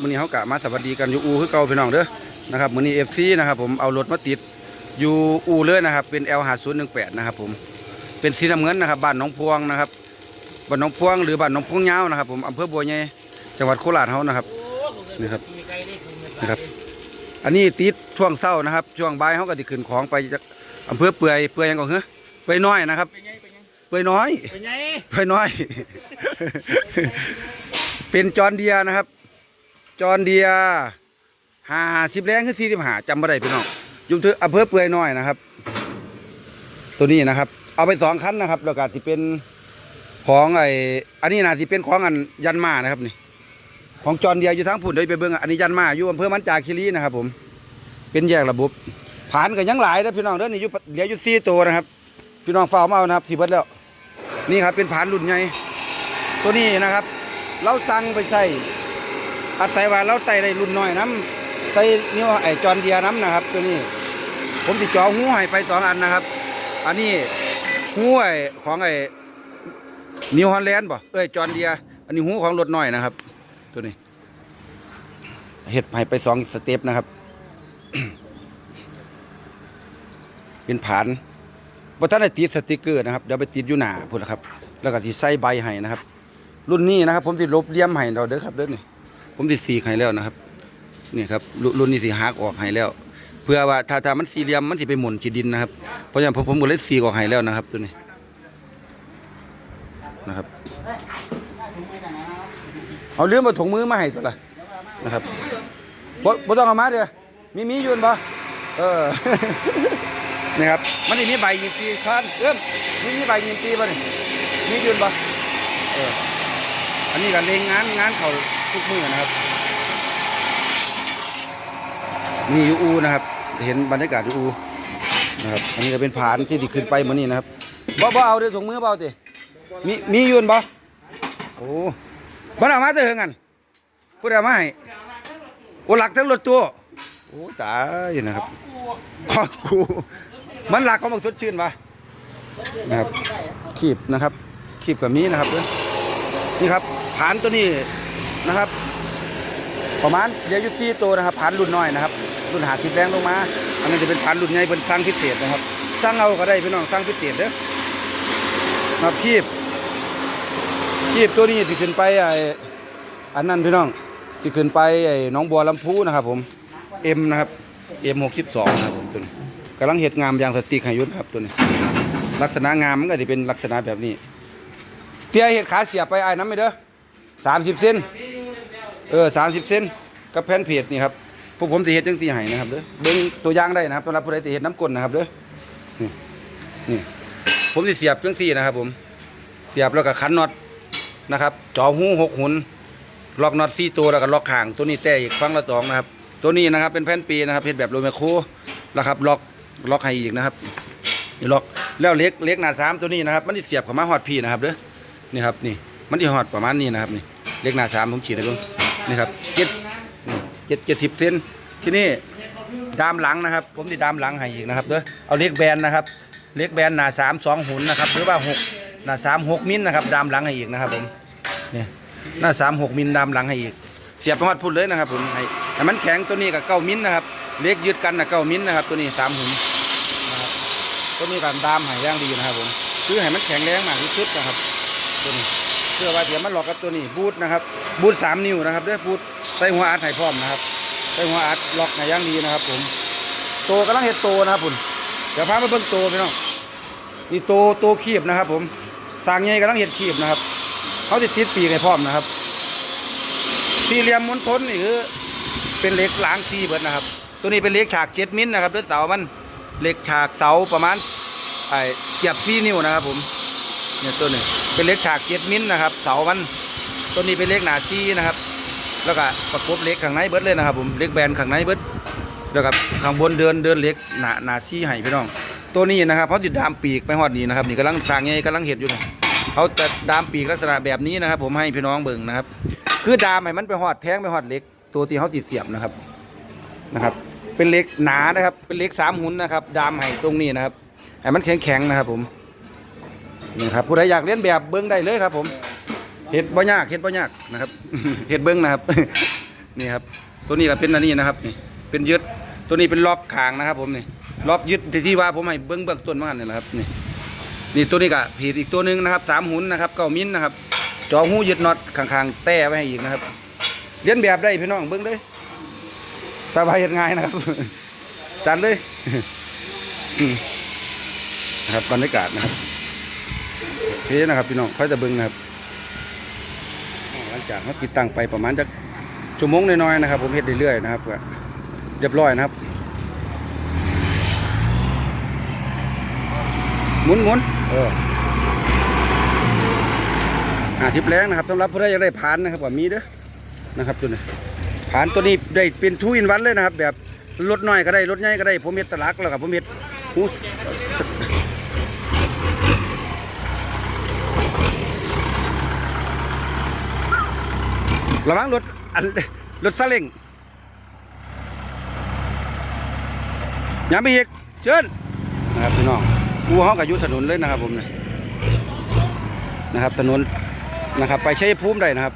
มื้อนี้เฮากะมาสวัสดีกันอยู่อูคือเก่าพี่น้องเด้อนะครับมื้อนี้ FC นะครับผมเอารถมาติดอยู่อูเลยนะครับ เป็น L5018 นะครับผมเป็นสีน้ำเงินนะครับบ้านหนองพวงนะครับบ้านหนองพวงหรือบ้านหนองพวงยาวนะครับ ผมอำเภอบัวใหญ่จังหวัดโคราชเฮานะครับนี่ครับนะครับ อันนี้ติดช่วงเช้านะครับ ช่วงบ่ายเฮาก็สิขึ้นของไปจากอำเภอเปื่อยเปื่อยหยังก่อนเหรอเปื่อยน้อยนะครับเป็นไงเป็นไงเปื่อยน้อยเป็นไงเพื่อนน้อย เป็นจอนเดียนะครับ จอนเดียห้าสิบแรงคือสี่สิบห้าจำไม่ได้พี่น้องยุ่งถืออำเภอเปื่อยน้อยนะครับ ตัวนี้นะครับ เอาไปสองคันนะครับแล้วก็ที่เป็นของไอ้อันนี้นะที่เป็นของอันยันมานะครับนี่ ของจอนเดียอยู่ทางผุ่นเดี๋ยไปเบิ่งอันนี้ยันมาอยู่อำเภอมันจาคีรีนะครับ ผม เป็นแยกระบบผ่านกันยังหลายนะพี่น้องเด้อนี่อยู่เหลืออยู่สี่ตัวนะครับ พี่น้องฝ้ามาเอานะครับที่เบิดแล้ว นี่ครับเป็นผ่านรุ่นใหญ่ตัวนี้นะครับ เราสั่งไปใส่ อาศัยว่าเราใส่ได้รุ่นน้อยน้ำใส่นี่ว่าไอจอนเดียน้ำนะครับ ตัวนี้ ผมติดจอหูให้ไปสองอันนะครับ อันนี้หูไอของไอนิวฮอลแลนด์บ่เอ้ยจอนเดีย อันนี้หูของรถน้อยนะครับ ตัวนี้เห็ดให้ไปสองสเต็ปนะครับ เป็นผานบ่ท่านได้ติดสติกเกอร์นะครับเดี๋ยวไปติดอยู่หน้าพุ่นนะครับ แล้วก็ที่ใส่ใบให้นะครับ รุ่นนี้นะครับ ผมสิดลบเลี่ยมให้เราเด้อครับเด้อนี่ ผมสิสีให้แล้วนะครับนี่ครับรุ่นรุ่นนี้สิหักออกให้แล้ว เพื่อว่าถ้าถ้ามันสี่เหลี่ยมมันสิไปหมุนที่ดินนะครับเพราะฉะนั้นผมผมก็เลยสีออกให้แล้วนะครับ ตัวนี้นะครับเอาเรื่องมาถุงมือมาให้ตัวละนะครับบ่บ่ต้องเอามาเด้อมีมียู่บ่เออนี่ครับมันนี่มีใบยินตีคันเอื้อมนี่มีใบยินตีป่ะนี่มียืนปะเอออันนี้ก็เลงงานงานเขา ทุกมือนะครับ นี่อยู่อูนะครับ เห็นบรรยากาศอยู่อูนะครับ อันนี้ก็เป็นผานที่ที่ขึ้นไปเหมือนนี่นะครับบ่บ่เอาเดี๋ยวถุงมือเบาติมีมียืนบ่โอ้มันเอามาเถอะงันพูดเอามาให้โอ้หลักทั้งรถตัวโอ้ตายนะครับข้อกูมันหลักเขาบอกสดชื่นปะนะครับขีบนะครับขีบกับมีนะครับเด้อนี่ครับผานตัวนี้ นะครับ ประมาณเดี๋ยวอยุตีตัวนะครับผานรุ่นน้อยนะครับ รุ่นหาสิบแรงลงมา อันนี้จะเป็นผานรุ่นใหญ่เป็นสร้างพิเศษนะครับสร้างเอาก็ได้พี่น้องสร้างพิเศษเด้อนะครับขีบขีบตัวนี้ที่ขึ้นไปไอ้อันนั้นพี่น้องที่ขึ้นไปไอ้น้องบัวลำพูนะครับ ผมเอ็มนะครับเอ็มหกสิบสองนะครับผมตัวนี้กำลังเห็ดงามอย่างสติกห้ยุทธครับตัวนี้ ลักษณะงามมันก็จะเป็นลักษณะแบบนี้ เตี้ยเห็ดขาเสียบไปไอ้น้ำไม่เด้อสามสิบเซน เออสามสิบเซนกับแผ่นเพจนี่ครับพวกผมจะเห็ดจังตีให้นะครับเด้อเบิ้งตัวอย่างได้นะครับสำหรับผู้ใดจะเห็ดน้ำกลนนะครับเด้อนี่นี่ผมจะเสียบจังสี่นะครับ ผมเสียบแล้วก็ขันน็อตนะครับจ่อหูหกหุนล็อกน็อตสี่ตัวแล้วก็ล็อกข่างตัวนี้แต่อีกฟังละสองนะครับ ตัวนี้นะครับเป็นแผ่นปีนะครับเฮ็ดแบบโรเมโคนะครับล็อกล็อกให้อีกนะครับนี่ล็อกแล้วเล็กเล็กหนาสามตัวนี้นะครับ มันจะเสียบเข้ามาฮอดพีนะครับเด้อนี่ครับนี่มันจะฮอดประมาณนี้นะครับนี่เล็กหนาสามผมฉีดให้เนี่ครับเจ็ดเจ็ดเจ็ดสิบเซนที่นี่ดามหลังนะครับ ผมจะดามหลังให้อีกนะครับเด้อเอาเล็กแบนนะครับ เล็กแบนหนาสามสองหุ่นนะครับหรือว่าหกหนาสามหกมิลนะครับ ดามหลังให้อีกนะครับผมนี่หน้าสามหกมิลดามหลังให้อีก เสียบประมาณพุ่นเลยนะครับผมให้ให้มันแข็งตัวนี้กับเก้ามิ้นนะครับ เล็กยึดกันนะเก้ามิ้นนะครับ ตัวนี้สามหุ่นนะครับตัวนี้กันดามใหายย่างดีนะครับผมคือให้มันแข็งแรงมากที่สุดนะครับตัวนี้ เพื่อว่าเดี๋ยวมันหลอกกับตัวนี้บูทนะครับบูทสามนิ้วนะครับเด้อบูทใส่หัวอัดให้พร้อมนะครับใส่หัวอัดล็อกให้ย่างดีนะครับ ผมโตกำลังเห็ดโตนะครับผมเดี๋ยวพามาเบิ่งโตพี่น้องนี่โตโตขีบนะครับ ผมสร้างใหญ่กำลังเห็ดขีบนะครับเขาติดติดปีกให้พร้อมนะครับ สี่เหลี่ยมมณฑลนี่คือเป็นเหล็กหลางซีเบิดนะครับ ตัวนี้เป็นเหล็กฉากเจ็ดมิลนะครับด้วยเสามันเหล็กฉากเสาประมาณไอ้เกียบสี่นิ้วนะครับ ผมเนี่ยตัวนี้ เป็นเล็กฉากเจ็ดมิลนะครับ เสามันตัวนี้เป็นเล็กหนาซีนะครับ แล้วก็ประกบเล็กข้างในเบิดเลยนะครับ ผมเล็กแบนข้างในเบิดแล้วก็ข้างบนเดินเดินเล็กหนาหนาซีให้พี่น้อง ตัวนี้นะครับเขาติดดามปีกไปหอดนี้นะครับนี่กำลังสร้างไงกำลังเห็ดอยู่นะเขาจะดามปีกลักษณะแบบนี้นะครับ ผมให้พี่น้องเบิ่งนะครับ คือดามให้มันไปหอดแทงไปหอดเล็ก ตัวที่เขาติดเสียบนะครับนะครับ เป็นเล็กหนานะครับ เป็นเล็กสามหุ่นนะครับ ดามให้ตรงนี้นะครับให้มันแข็งแข็งๆนะครับผม นี่ครับผู้ใดอยากเลียนแบบเบิ้งได้เลยครับ ผมเห็ดบ่ยากเห็ดบ่ยากนะครับ เห็ดเบิ้งนะครับ นี่ครับ ตัวนี้ก็เป็นอันนี้นะครับนี่เป็นยึดตัวนี้เป็นล็อกคางนะครับ ผมนี่ล็อกยึดที่ที่ว่าผมให้เบื้องเบื้องต้นมาเนี่ยแหละครับนี่นี่ตัวนี้ก็ผีอีกตัวหนึ่งนะครับสามหุ่นนะครับเก้ามิ้นนะครับจอหูยึดน็อตข้างๆ แต้ไว้ให้อีกนะครับเลียนแบบได้พี่น้องเบื้องเลยตาบายเห็นง่ายนะครับ จัดเลยนะครับบรรยากาศนะครับ โอเคนะครับพี่น้องค่อยจะเบิ้งนะครับหลังจากเขาติดตั้งไปประมาณจะชั่วโมงน้อยๆนะครับ ผมเฮ็ดเรื่อยๆนะครับก็เรียบร้อยนะครับหมุนหมุนเอออ่าทิปแรงนะครับสำหรับผู้ใดอยากได้ผ่านนะครับก็มีเด้อนะครับตัวนี้ผ่านตัวนี้ได้เป็นทูอินวันเลยนะครับ แบบรถน้อยก็ได้รถใหญ่ก็ได้ผมเฮ็ดตลักแล้วกับผมเฮ็ดหู ระวังรถอันรถซาเล้งอย่าไปอีกเชิญนะครับพี่น้องกูเฮาก็อยู่ถนนเลยนะครับผมเนี่ยนะครับถนนนะครับ ไปใชัยภูมิได้นะครับ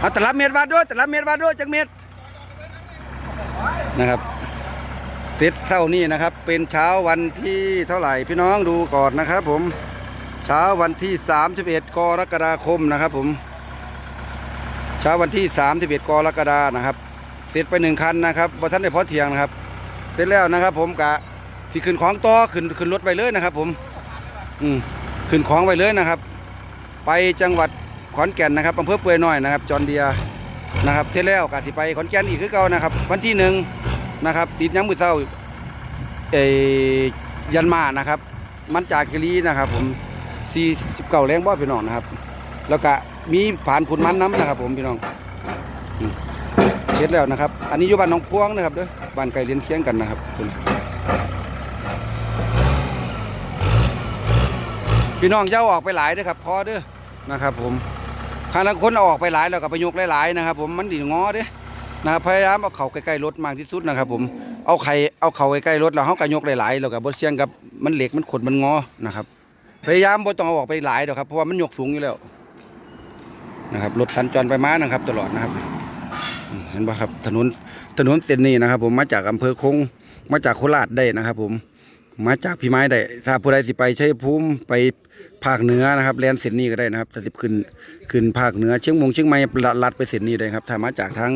เอาแต่ละเมตรวัดด้วยแต่ละเมตรวัดด้วยจักเมตรนะครับเสร็จเท่านี้นะครับ เป็นเช้าวันที่เท่าไหร่พี่น้องดูก่อนนะครับผม เช้าวันที่ 31 กรกฎาคมนะครับ ผม เช้าวันที่ 31 กรกฎานะครับ เสร็จไปหนึ่งคันนะครับบท่านได้พอเทียงนะครับ เสร็จแล้วนะครับ ผมกะที่ขึ้นของต่อขึ้นขึ้นรถไปเลยนะครับ ผม อืมขึ้นของไปเลยนะครับ ไปจังหวัดขอนแก่นนะครับอำเภอเปื่อยน้อยนะครับ จอนเดียนะครับเสร็จแล้วกะที่ไปขอนแก่นอีกคือเก่านะครับ วันที่หนึ่งนะครับ ติดย้ำมือเศร้าเอยันมานะครับ มันจากกิรีนะครับ ผม 49แรงบ่พี่น้องนะครับ แล้วก็มีผ่านขุนมันน้ำนะครับ ผมพี่น้องเสร็จแล้วนะครับ อันนี้อยู่บ้านหนองพวงนะครับเด้อบ้านไก่เลี้ยนเคียงกันนะครับคุณพี่น้องอย่าออกไปหลายด้อครับพอเด้อนะครับ ผมทางละคนออกไปหลายแล้วก็ไปยกหลายๆนะครับ ผมมันดีงอเด้อนะครับพยายามเอาเข่าใกล้ๆรถมากที่สุดนะครับ ผมเอาไข่เอาเข่าใกล้ๆรถแล้วเขาก็ยกหลายๆแล้วก็บ่เสียงกับมันเหล็กมันขดมันงอนะครับ พยายามบ่ต้องเอาออกไปหลายดอกครับเพราะว่ามันยกสูงอยู่แล้วนะครับรถสัญจรไปมานะครับ ตลอดนะครับ เห็นป่ะครับถนนถนนเส้นนี้นะครับ ผมมาจากอำเภอคงมาจากโคราชได้นะครับ ผมมาจากพี่ไม้ได้ถ้าผู้ใดสิไปใชัยภูมิไปภาคเหนือนะครับแลนเส้นนี้ก็ได้นะครับถ้าสิขึ้นขึ้นภาคเหนือเชียงมงเชียงใหม่ลัดลดไปเส้นนี้ได้ครับถ้ามาจากทาง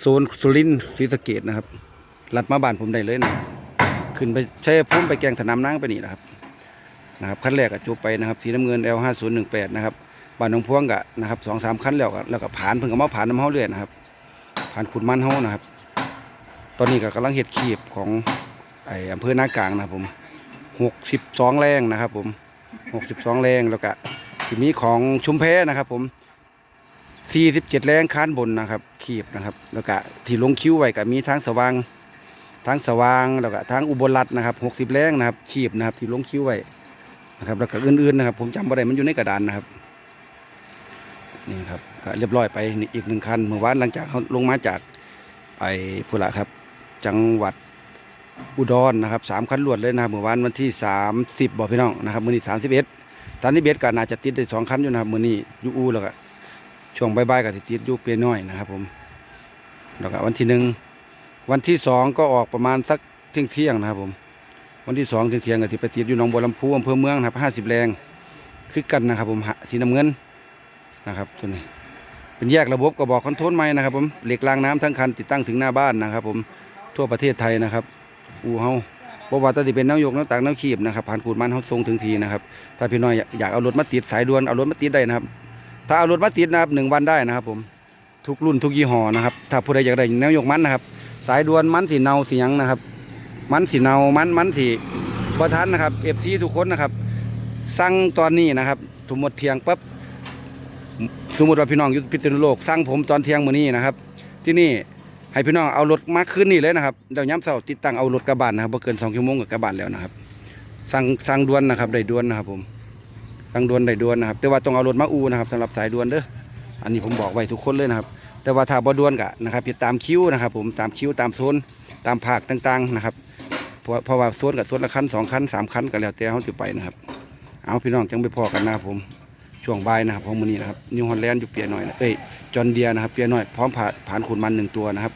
โซนสุรินทร์ศรีสะเกดนะครับลัดมาบ้านผมได้เลยนะขึ้นไปใชัยภูมิไปแกงถนามนางไปนี่นะครับ นะครับขั้นแรกก็จบไปนะครับสีน้ำเงิน L5018 นะครับบ้านหนองพวงกะนะครับสองสามขั้นแล้วก็แล้วก็ผ่านเพิ่งก็มาผ่านน้ำเฮาเรื่อยนะครับ ผ่านขุดมันเฮานะครับ ตอนนี้ก็กำลังเฮ็ดขีบของไออำเภอนากลางนะครับผมหกสิบสองแรงนะครับผมหกสิบสองแรงแล้วก็ทีนี้ของชุมแพนะครับ ผมสี่สิบเจ็ดแรงค้านบนนะครับขีบนะครับ แล้วก็ที่ลงคิ้วไว้ก็มีทางสว่างทางสว่างแล้วก็ทางอุบลรัตน์นะครับหกสิบแรงนะครับขีบนะครับ ที่ลงคิ้วไว้ นะครับแล้วก็อื่นๆนะครับ ผมจำบ่ได้มันอยู่ในกระดานนะครับนี่ครับก็เรียบร้อยไปอีกหนึ่งคันเมื่อวานหลังจากเขาลงมาจากไอ้พุละครับ จังหวัดอุดรนะครับสามคันรวดเลยนะครับเมื่อวานวันที่สามสิบบอกพี่น้องนะครับมื้อนี้สามสิบเอ็ดตอนนี้เบสก็น่าจะติดได้สองคันอยู่นะครับมื้อนี้ยูอูแล้วก็ช่วงใบ่ายๆก็สิติดยูเปียน้อยนะครับ ผมแล้วก็วันที่หนึ่งวันที่สองก็ออกประมาณสักเที่ยงเที่ยงนะครับผม วันที่สองเที่ยงกับที่ไปติดอยู่หนองบัวลำพูอำเภอเมืองนะครับห้าสิบแรงคือกันนะครับผมหะสีน้ำเงินนะครับตัวนี้เป็นแยกระบบกระบอกคอนโทรลไม้นะครับผมเหล็กรางน้ำทั้งคันติดตั้งถึงหน้าบ้านนะครับ ผมทั่วประเทศไทยนะครับอูเฮาบว่าแตที่เป็นน้ำยกน้ำตักน้ำขีบนะครับผ่านขูดมันเขาทรงถึงทีนะครับถ้าพี่น้อยอยากเอารถมาติดสายด่วนเอารถมาติดได้นะครับ ถ้าเอารถมาติดนะครับหนึ่งวันได้นะครับ ผมทุกรุ่นทุกยี่ห้อนะครับถ้าผู้ใดอยากได้แนวยกมันนะครับ สายด่วนมันสีเนาสียังนะครับ มันสีเนามันมันสีประทันนะครับเอฟซีทุกคนนะครับ สั่งตอนนี้นะครับสมมติเทียงปั๊บสมมติว่าพี่น้องอยู่พิษณุโลกสั่งผมตอนเทียงมื้อนี้นะครับ ที่นี่ให้พี่น้องเอารถมาคืนนี่เลยนะครับเดี๋ยวย้ำเสาติดตั้งเอารถกระบะนะครับเกินสองชั่วโมงกับกระบะแล้วนะครับ สั่งสั่งด่วนนะครับได้ด่วนนะครับ ผม สั่งด่วนได้ด่วนนะครับ แต่ว่าต้องเอารถมาอูนะครับสำหรับสายด่วนเด้ออันนี้ผมบอกไว้ทุกคนเลยนะครับ แต่ว่าถ้าบ่ด่วนกะนะครับติดตามคิวนะครับ ผมตามคิวตามโซนตามภาคต่างๆนะครับ เพราะเพราะว่าสวนกับสวนละคันสองคันสามคันก็แล้วแต่เขาจะไปนะครับ เอาพี่น้องจังไปพอกันนะผม ช่วงบ่ายนะครับของมือนี้นะครับนิวฮอลแลนด์อยู่เปียหน่อยนะเอ้ยจอนเดียนะครับเปียหน่อยพร้อมผ่านผ่านขุนมันหนึ่งตัวนะครับ